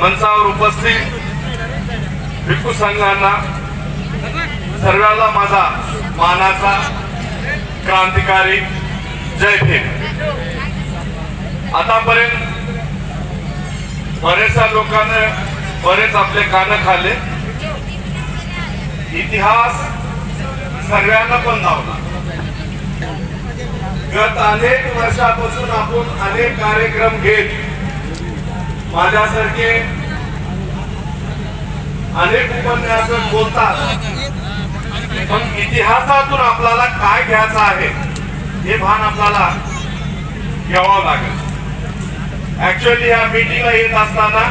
मंचावर उपस्थित भिक्खू संघांना सर्वांना माझा मानाचा क्रांतिकारी जय भीम. आतापर्यंत बरेचशा लोकांना बरेच आपले कान खाल्ले. इतिहास सर्वांना पण लावला. गत अनेक वर्षापासून आपण अनेक कार्यक्रम घेत माझ्यासारखे अनेक उपन्यासक बोलतात पण इतिहासातून आपल्याला काय घ्यायचं आहे हे भान आपल्याला घ्यावं लागेल. ऍक्च्युअली या मीटिंगला येत असताना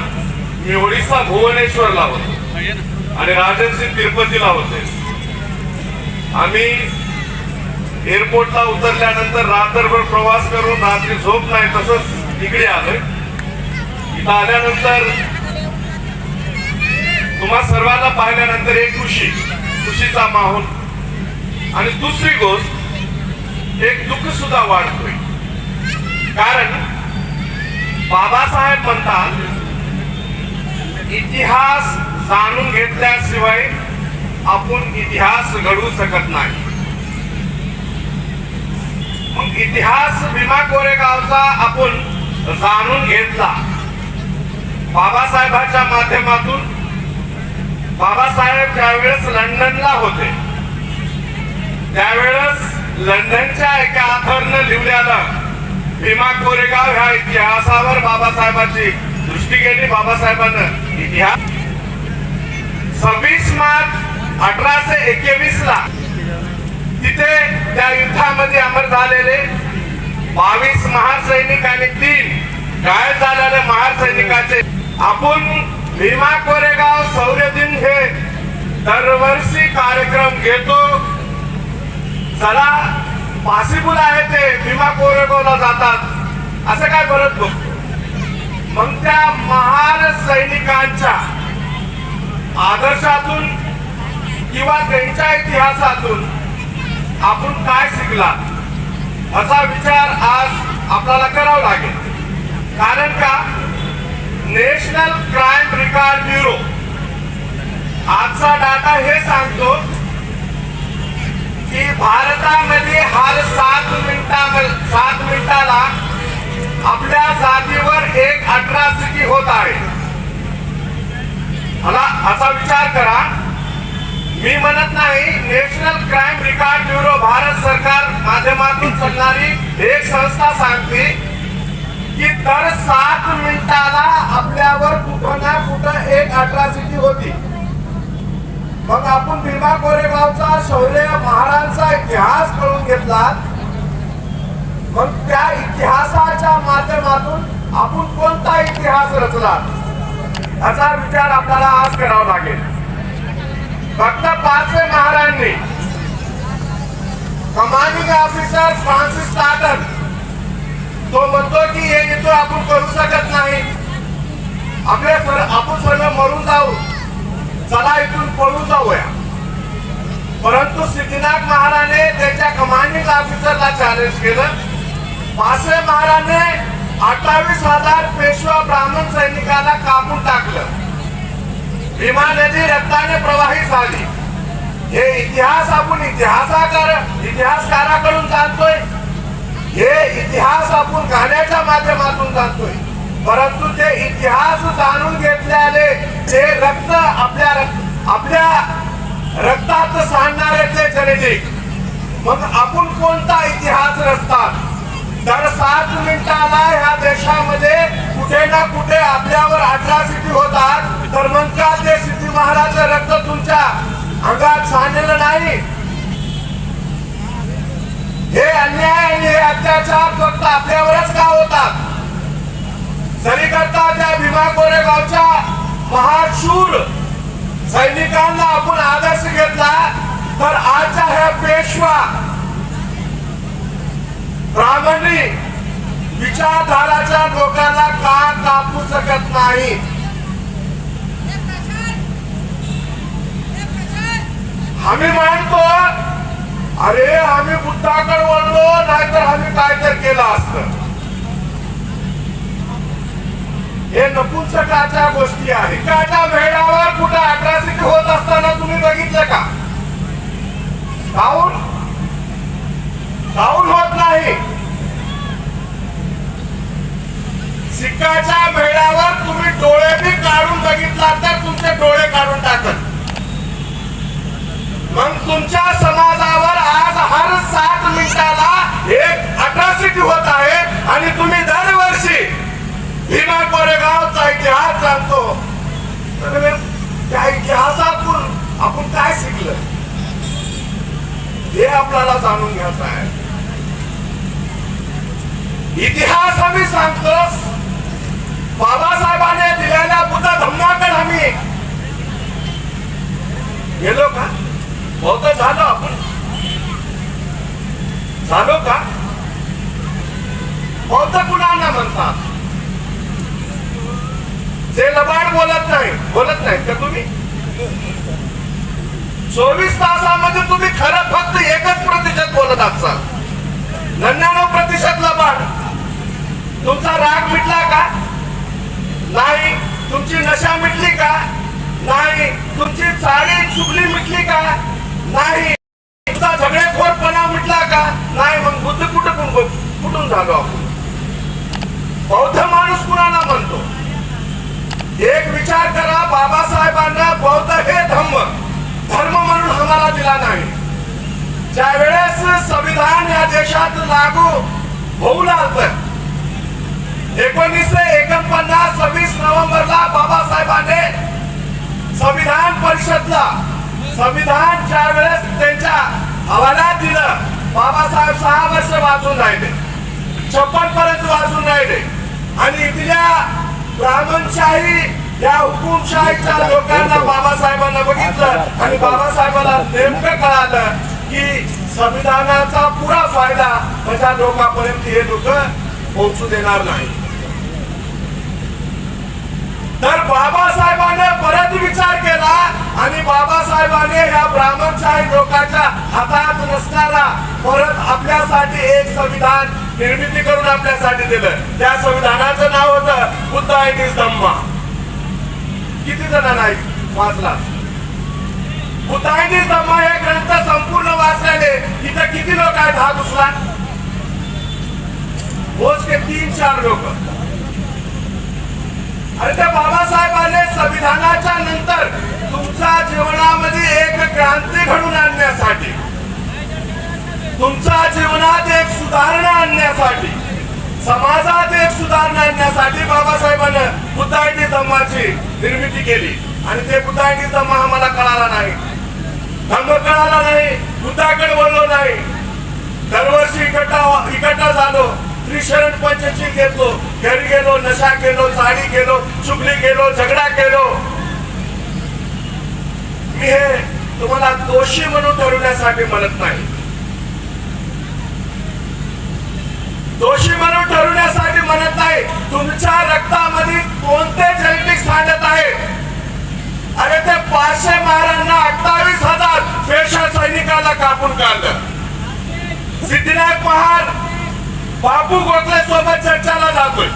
मी ओडिसा भुवनेश्वरला होतो आणि राजर्षी तिरुपतीला होते. आम्ही एअरपोर्टला उतरल्यानंतर रात्रभर प्रवास करून रात्री झोप नाही तसंच इकडे आलोय. इथं आल्यानंतर तुम्हा सर्वांना पाहिल्यानंतर एक खुशी खुशीचा माहोल. आणि दुसरी गोष्ट एक दुःख सुद्धा वाढतोय. कारण बाबासाहेब म्हणतात इतिहास जाणून घेतल्याशिवाय आपण इतिहास घडवू शकत नाही. मग इतिहास भीमा कोरेगावचा आपण जाणून घेतला. बाबासाहेबांच्या माध्यमातून बाबासाहेब ज्यावेळेस लंडनला होते त्यावेळेस लंडनच्या एका आथरनं लिहिलेलं भीमा कोरेगाव ह्या इतिहासावर बाबासाहेबांची दृष्टी गेली बाबासाहेबांना इतिहास. सव्वीस मार्च अठराशे एकवीस ला तिथे त्या युद्धामध्ये अमर झालेले बावीस महासैनिक आणि तीन गायब झालेले महासैनिकाचे आपण भीमा कोरेगाव शौर्य दिन हे दरवर्षी कार्यक्रम घेतो. चला पॉसिबल आहे ते भीमा कोरेगावला जातात. असं काय परत बघतो मग त्या महान सैनिकांच्या आदर्शातून किंवा त्यांच्या इतिहासातून आपण काय शिकला? असा विचार आज आपल्याला करावा लागेल. कारण का? National crime record bureau. आजचा डाटा हे सांगतो की भारतामध्ये हर सात मिनिटा सात मिनिटाला आपल्या जातीवर एक अट्रॉसिटी होत आहे. मला असा विचार करा. मी म्हणत नाही national crime record bureau Bharat सरकार माध्यमातून चालणारी एक संस्था सांगते की दर सात मिनिटाला आपल्यावर कुठं ना कुठं एक अट्रॉसिटी होती. मग आपण भीमा कोरेगावचा शौर्य महाराजांचा इतिहास कळून घेतला. मग त्या इतिहासाच्या माध्यमातून आपण कोणता इतिहास रचला? असा विचार आपल्याला आज करावा लागेल. फक्त पाचवे महाराजांनी कमांडिंग ऑफिसर फ्रान्सिस टाटन तो म्हणतो की हे युद्ध आपण करू शकत नाही. आपले सर आपण सर्व मरून जाऊ. चला इथून पळून जाऊया. परंतु सिद्धिनाथ महाराने त्याच्या कमांडिंग ऑफिसरला चॅलेंज केलं. पासे महाराने अठ्ठावीस हजार पेशवा ब्राह्मण सैनिकाला कापून टाकलं. भीमा नदी रक्ताने प्रवाहित झाली. हे इतिहास आपण इतिहासाकार इतिहासकाराकडून जाणतोय. हे इतिहास आपण गाण्याच्या माध्यमातून जाणतोय. परंतु ते इतिहास जाणून घेतल्याने ते रक्त आपल्या आपल्या रक्तात सांडणारे ते जेनेटिक मग आपण कोणता इतिहास रचतात? दर सात मिनिटाला ह्या देशामध्ये कुठे ना कुठे आपल्यावर अट्रॉसिटी होतात. तर मग का ते सिद्धी महाराज रक्त तुमच्या अंगात सांडलेलं नाही. हे अन्याय आणि हे अत्याचार फक्त आपल्यावरच का होतात? जरीकरता त्या भीमा कोरेगावच्या महाशूर सैनिकांना आपण आदर्श घेतला तर आजच्या ह्या पेशवा ब्राह्मणी विचारधाराच्या लोकांना का कापू शकत नाही? आम्ही म्हणतो अरे आम्ही बुद्धाकडे वळलो नाहीतर आम्ही काय तर केलं असतं. हे नपुंसकाच्या गोष्टी आहे. काच्या मेळावर कुठं अट्रॉसिटी होत असताना तुम्ही बघितलं का? काऊन काऊन होत नाही. सिक्काच्या मेळावर तुम्ही डोळे बी काढून बघितला तर तुमचे डोळे काढून टाकत. मग तुमच्या समाजावर आज हर सात मिनिटाला एक अट्रॉसिटी होत आहे आणि तुम्ही दरवर्षी भीमा कोरेगावचा इतिहास सांगतो तर त्या इतिहासातून आपण काय शिकलं हे आपल्याला जाणून घ्यायचं आहे. इतिहास आम्ही सांगतो. बाबासाहेबांनी दिलेल्या बुद्ध धम्माकडे आम्ही गेलो का? बहुत झालो आपण. झालो का? बौद्ध कुणाला म्हणतात? जे लबाड बोलत नाही बोलत नाही का तुम्ही? चोवीस तासामध्ये तुम्ही खरं फक्त एकच प्रतिशत बोलत असाल नव्याण्णव प्रतिशत लबाड तुमचा राग मिटला का? नाही तुमची नशा मिटली का? नाही तुमची चाळी चुगली मिटली का? नाही तुमचा झगडेखोरपणा मिटला का? नाही मग बुद्ध कुठं कुठून झालो आपण? बौद्ध माणूस कुणाला म्हणतो? एक विचार करा बाबासाहेबांना बौद्ध हे धम्म धर्म म्हणून आम्हाला दिला नाही ज्या वेळेस संविधान आज लागू होऊ लागत एकोणीसशे एकोणपन्नास सव्वीस नोव्हेंबरला बाबासाहेबांनी संविधान परिषदला संविधान ज्या वेळेस त्यांच्या हवाल्यात दिलं बाबासाहेब सहा वर्ष वाचून राहिले. छप्पन पर्यंत वाचून राहिले. आणि इथल्या ब्राह्मणशाही या हुकुमशाहीच्या लोकांना बाबासाहेबांना बघितलं आणि बाबासाहेबांना नेमकं कळालं की संविधानाचा पुरा फायदा माझ्या लोकांपर्यंत हे लोक पोहोचू देणार नाही. तर बाबासाहेबांनी परत विचार केला आणि बाबासाहेबांनी या ब्राह्मणशाही लोकांच्या हातात नसणारा परत आपल्यासाठी एक संविधान निर्मिती करून आपल्यासाठी दिलं. त्या संविधानाचं नाव होतं बुद्ध आहे धम्मा. किती जणांना वाचला बुद्ध जमा हे ग्रंथ संपूर्ण वाचलेले. इथं किती लोक आहेत? हा दुसरा. मोजके तीन चार लोक. अरे त्या बाबासाहेबांनी संविधानाच्या नंतर तुमच्या जीवनामध्ये एक क्रांती घडून आणण्यासाठी तुमच्या जीवनात एक सुधारणा आणण्यासाठी समाजात एक सुधारणा आणण्यासाठी बाबासाहेबांनी बुद्धायटी धम्माची निर्मिती केली. आणि ते बुद्धायटी धम्म आम्हाला कळाला नाही. धम्म कळाला नाही बुद्धाकडे बोललो नाही. दरवर्षी इकट्ठा इकट्ठा झालो. त्रिशरण पंचशील घेतलो. घरी गेलो नशा केलो चाळी केलो चुगली केलो झगडा केलो. मी हे तुम्हाला दोषी म्हणून ठरवण्यासाठी म्हणत नाही. दोषी म्हणून ठरवण्यासाठी म्हणत नाही. तुमच्या रक्तामध्ये कोणते जेनेटिक्स सांगत आहे? अरे ते पाचशे महाराजांना अठ्ठावीस सैनिकाला कापून काढलं. सिद्धिनाथ पहाड बापू गोखले सोबत चर्चाला जातोय.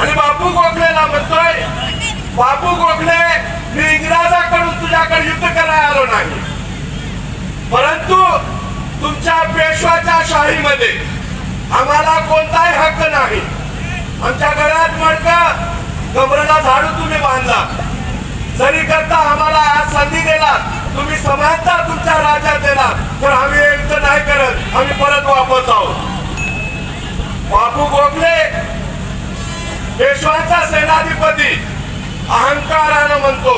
आणि बापू गोखलेला म्हणतोय बापू गोखले मी इंग्रजाकडून तुझ्याकडे युद्ध करायला आलो नाही. परंतु तुमच्या पेशवाच्या शाहीमध्ये आम्हाला कोणताही हक्क नाही. आमच्या गळ्यात मडक कमरेला झाडू तुम्ही बांधला जरी करता आम्हाला आज संधी दिला तुम्ही समानता तुमच्या राज्यात देणार. पण आम्ही एक नाही करत. आम्ही परत वापस आहोत. बापू गोखले पेशवांचा सेनाधिपती अहंकारानं म्हणतो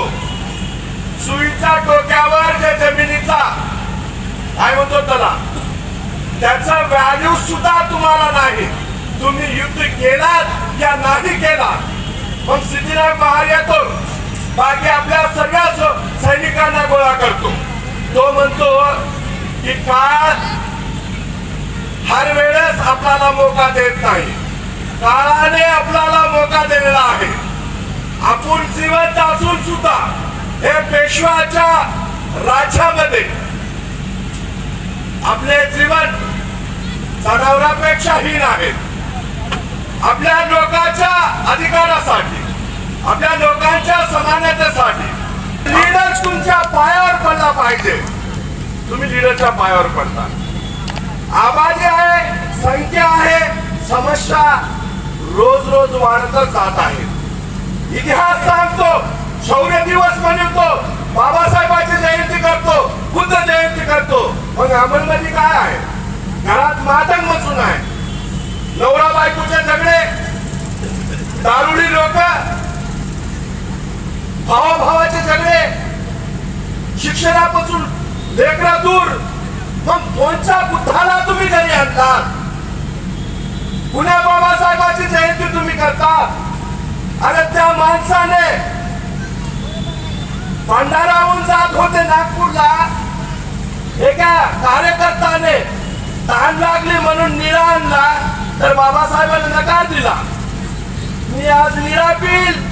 सुईच्या डोक्यावर जे जमिनीचा काय म्हणतो त्याला? त्याचा व्हॅल्यू सुद्धा तुम्हाला नाही. तुम्ही युद्ध केलात या नाही केला मग सिद्धिनाथ बाहेर येतो. बाकी आपल्या सगळ्या सैनिकांना गोळा करतो. तो म्हणतो की काळ हर वेळेस आपल्याला मोका देत नाही. काळाने आपल्याला मोका दिलेला आहे. आपण जिवंत असून सुद्धा हे पेशवाच्या राज्यामध्ये आपले जीवन जनावरांपेक्षा हीन आहे. आपल्या लोकांच्या अधिकारासाठी आपल्या लोकांच्या समानतेसाठी लीडर तुमच्या पायावर पडला पाहिजे. तुम्ही लीडरच्या पायावर पडता. आबादी आहे संख्या आहे समस्या रोज रोज वाढतच जात आहे. इतिहास सांगतो शौर्य दिवस म्हणतो बाबासाहेबांची जयंती करतो बुद्ध जयंती करतो. मग अंमलमध्ये काय आहे? घरात मातंग मचून आहे. नवरा बायकोचे झगडे. दारुडी लोक भावाभावाचे झगडे शिक्षणापासून लेकरा दूर. मग कोणच्या बुद्धाला तुम्ही घरी आणतात पुण्या बाबासाहेबांची जयंती तुम्ही करता अरे त्या माणसाने भंडाराहून जात होते नागपूरला. एका कार्यकर्त्याने ताण लागली म्हणून निळा आणला तर बाबासाहेबांनी नकार दिला. मी आज निळा पिल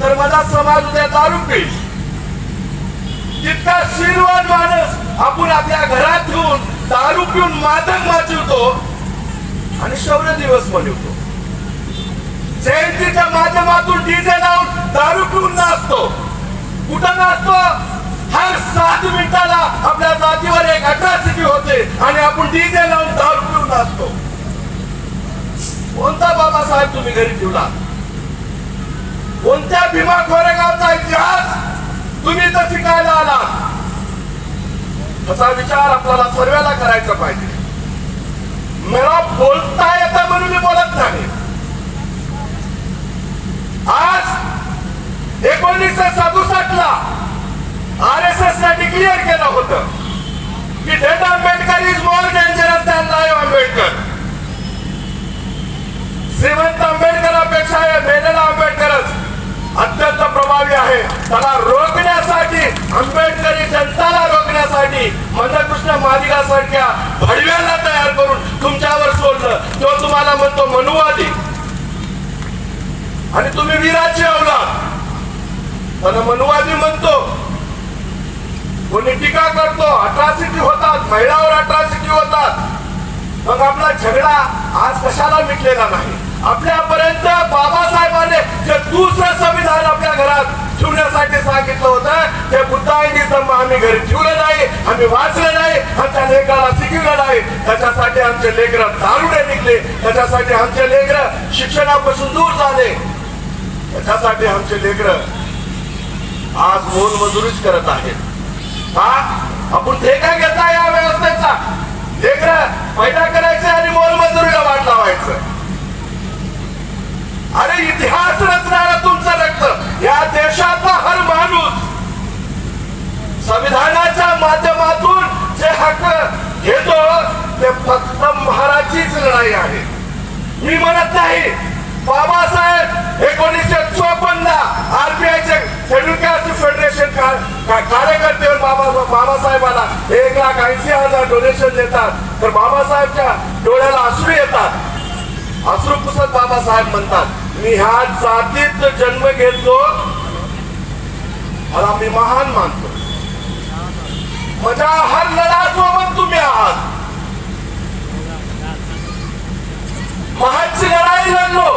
तर माझा समाज उद्या दारू पेश जितका शिरवान माणूस आपण आपल्या घरात घेऊन दारू पिऊन मादक वाचवतो आणि शौर्य दिवस मनवतो. जयंतीच्या माध्यमातून डीजे लावून दारू पिऊन नाचतो. कुठं नाचतो? हर सात मिनिटाला आपल्या जातीवर एक अट्रॉसिटी होते आणि आपण डीजे लावून दारू पिऊन नाचतो. कोणता बाबासाहेब तुम्ही घरी ठेवला? कोणत्या भीमा कोरेगावचा इतिहास तुम्ही तर शिकायला आला असा विचार आपल्याला सर्वेला करायचा पाहिजे. मला बोलता येतं म्हणून मी बोलत नाही. आज एकोणीसशे सदुसष्ट ला आर एस एस ने डिक्लेअर केलं होतं की dead Ambedkar is more dangerous than live Ambedkar Shrimant आंबेडकरांपेक्षा हे मेलेला आंबेडकरच मादिगासारख्या भडव्याला तयार करून तुमच्यावर सोडलं. तो तुम्हाला म्हणतो मनुवादी. आणि तुम्ही वीराची आवला त्याला मनुवादी म्हणतो कोणी टीका करतो अट्रॉसिटी होतात. महिलावर अट्रॉसिटी होतात. मग आपला झगडा आज कशाला मिटलेला नाही? आपल्यापर्यंत बाबासाहेबांनी जे दुसरं संविधान आपल्या घरात ठेवण्यासाठी सांगितलं होतं ते बुद्धांनी आम्ही घरी ठेवलं नाही आम्ही वाचलं नाही आमच्या लेकराला शिकवलं नाही त्याच्यासाठी आमचे लेकर दारुडे निघले. त्याच्यासाठी आमचे लेकर शिक्षणापासून दूर झाले. त्याच्यासाठी आमचे लेकर आज मोलमजुरीच करत आहेत. हा? आपण ठेका घेता या व्यवस्थेचा. लेकर पैदा करायचे आणि मोलमजुरीला वाट लावायचं. अरे इतिहास रचणारा तुमचं रक्त. या देशातला हर माणूस संविधानाच्या माध्यमातून जे हक्क घेतो ते फक्त महाराजचीच लढाई आहे. मी म्हणत नाही बाबासाहेब एकोणीसशे चोपन्न आरपीआयचे शेड्यूल कास्ट फेडरेशन कार्यकर्ते बाबा बाबासाहेबाला एक लाख ऐंशी हजार डोनेशन देतात. तर बाबासाहेबच्या डोळ्याला अश्रू येतात. अश्रू पुसत बाबासाहेब म्हणतात मी ह्या जातीत जन्म घेतलो मला मी महान मानतो. माझ्या हर लढासोबत तुम्ही आहात महाची लढाई लढलो.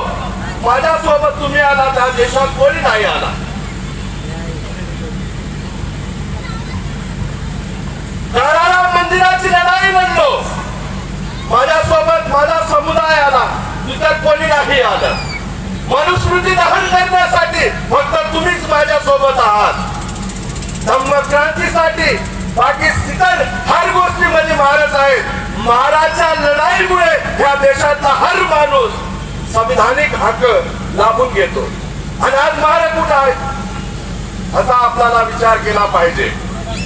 माझ्यासोबत तुम्ही आला त्या देशात कोणी नाही आला. काळाराम मंदिराची लढाई लढलो. माझ्यासोबत माझा समुदाय आला तिथं कोणी नाही आलं. मनुस्मृती दहन करण्यासाठी फक्त तुम्हीच माझ्यासोबत आहात. धम्मक्रांतीसाठी बाकी इतर हर गोष्टीमध्ये महाराज आहेत माराच्या लढाईमुळे या देशातला हर माणूस संविधानिक हक्क लाभून घेतो. आणि आज मारा कुठं आहे? असा आपल्याला विचार केला पाहिजे.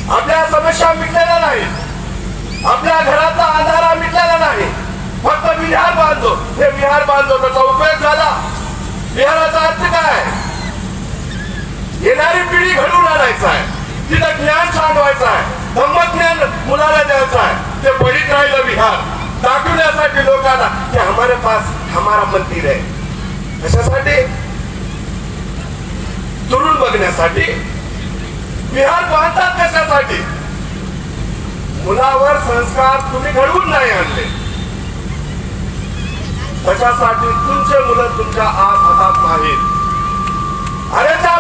आपल्या समस्या मिटलेल्या नाहीत. आपल्या घरातला अंधारा मिटलेला नाही. फक्त विहार बांधतो. हे विहार बांधतो त्याचा उपयोग झाला. विहाराचा अर्थ काय? येणारी पिढी घडवून आणायचा आहे. तिथं ज्ञान सांगवायचं आहे. धम्मज्ञान मुलाला द्यायचं आहे. से पडित राहिलं विहार दाखवण्यासाठी लोकांना की हमारे पास हमारा मंदिर आहे. कशासाठी? दुरून बघण्यासाठी. विहार पाहतात कशासाठी? मुलावर संस्कार तुम्ही घडवून नाही आणले. त्याच्यासाठी तुमचे मुलं तुमच्या आज हातात नाहीत. अरे त्या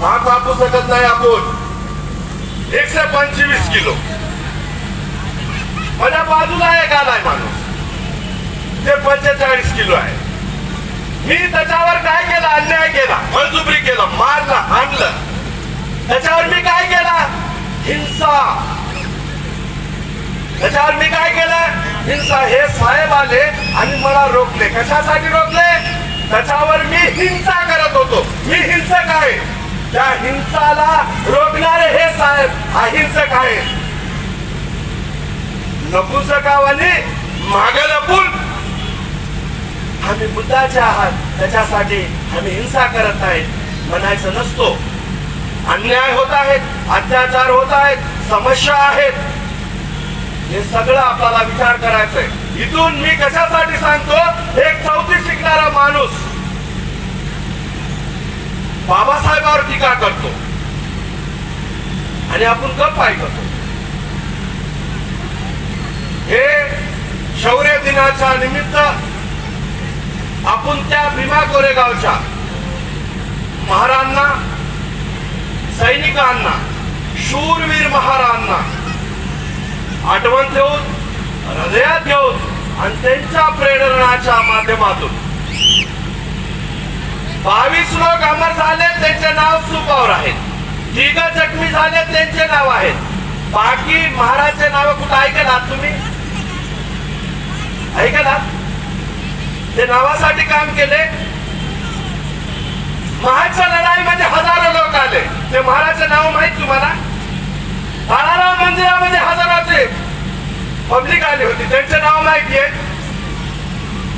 भात वापरू कापू शकत नाही आपण. एकशे पंचवीस किलो. माझ्या बाजूला एक आलाय माणूस. ते पंचेचाळीस किलो आहे. मी त्याच्यावर काय केला? अन्याय केला. बळजुबरी केला. मारलं हाणलं त्याच्यावर मी काय केला? हिंसा. त्याच्यावर मी काय केलं? हिंसा. हे साहेब आले आणि मला रोखले. कशासाठी रोखले? त्याच्यावर मी हिंसा करत होतो. मी हिंसक आहे. त्या हिंसाला रोखणारे हे साहेब अहिंसक आहे नपुसकावाने माग लपून आम्ही बुद्धाचे आहात त्याच्यासाठी आम्ही हिंसा करत नाही म्हणायचं नसतो. अन्याय होत आहेत अत्याचार होत आहेत समस्या आहेत. हे सगळं आपल्याला विचार करायचंय. इथून मी कशासाठी सांगतो? एक चौथी शिकणारा माणूस. बाबासाहेबावर टीका करतो. आणि आपण गप्प ऐकतो हे शौर्य दिनाच्या निमित्त आपण त्या भीमा कोरेगावच्या महारांना सैनिकांना शूरवीर महारांना आठवण ठेवून हृदयात घेऊन आणि त्यांच्या प्रेरणाच्या माध्यमातून बावीस लोक अमर झाले त्यांचे नाव सुपावर आहेत तिघ जखमी झाले त्यांचे नाव आहेत. बाकी महाराजचे नाव कुठं ऐकला तुम्ही? ऐकला ते नावासाठी काम केले? महाराजच्या लढाईमध्ये हजारो लोक आले. ते महाराजचे नाव माहीत तुम्हाला? ताराराम मंदिरामध्ये हजाराचे पब्लिक आली होती. त्यांचे नाव माहिती आहे.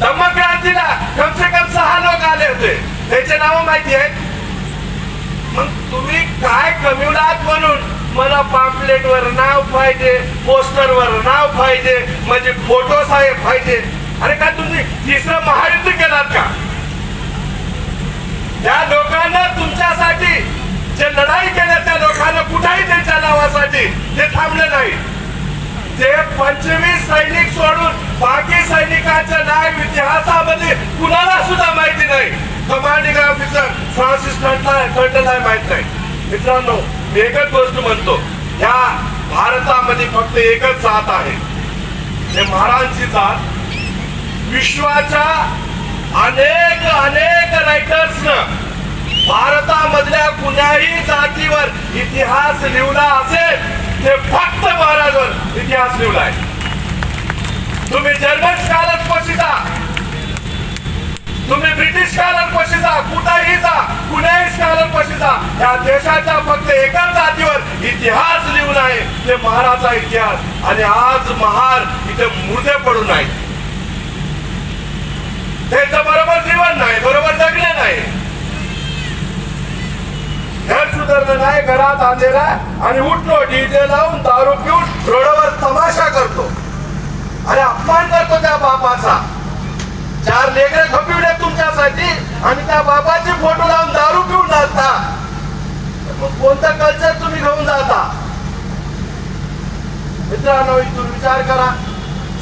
धम्मक्रांतीला कम से कम सहा लोक आले होते. त्यांचे नाव माहिती आहेत मग तुम्ही काय कम्युनात म्हणून? मला पाम्पलेट वर नाव पाहिजे पोस्टर वर नाव पाहिजे म्हणजे फोटो साहेब पाहिजे. अरे का तुम्ही तिसरं महायुद्ध केलात का? त्या लोकांना तुमच्यासाठी जे लढाई केल्या त्या लोकांना कुठेही त्यांच्या नावासाठी ते थांबले नाही. ते पंचवीस सैनिक सोडून बाकी सैनिकांचं नाव इतिहासामध्ये कुणाला सुद्धा माहिती नाही. कमांडिंग ऑफिसर फ्रान्सिस कर्टनला माहीत नाही. मित्रांनो मी एकच गोष्ट म्हणतो. या भारतामध्ये फक्त एकच जात आहे. ते महाराजांची जात. विश्वाच्या अनेक अनेक रायटर्सनं भारतामधल्या कुण्याही जातीवर इतिहास लिहिला असेल ते फक्त महाराजवर इतिहास लिहिलाय. तुम्ही जर्मन स्कॉलर पशिता तुम्ही ब्रिटिश स्कॉलर पशी जा कुठेही जा कुण्याही स्कॉलर पशी जा या देशाच्या फक्त एकाच जातीवर इतिहास लिहून आहे. ते महाराचा इतिहास. आणि आज महार इथे मुर्दे पडून आहे त्यांचं बरोबर जीवन नाही बरोबर जगले नाही. घर सुधारलं नाही घरात आलेला आणि उठलो डीजे लावून दारू पिऊन रोडवर तमाशा करतो. आणि अपमान करतो त्या बापाचा. चार लेकरे खपिवले तुमच्यासाठी आणि त्या बाबाचे फोटो लावून दारू पिऊन जाता. मग कोणता कल्चर तुम्ही घेऊन जाता? मित्रांनो इथून विचार करा.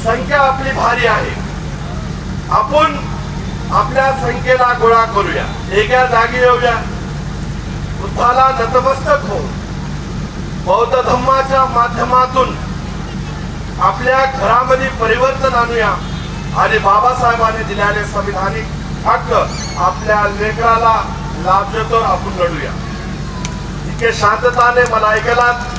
संख्या आपली भारी आहे. आपण आपल्या संख्येला गोळा करूया. एका जागी येऊया. बुद्धाला नतमस्तक हो बौद्ध धम्माच्या माध्यमातून आपल्या घरामध्ये परिवर्तन आणूया. आणि बाबासाहेबांनी दिलेले संविधानिक हक्क आपल्या लेकराला देतो आपण लढूया. इतके शांतताने मला ऐकलात.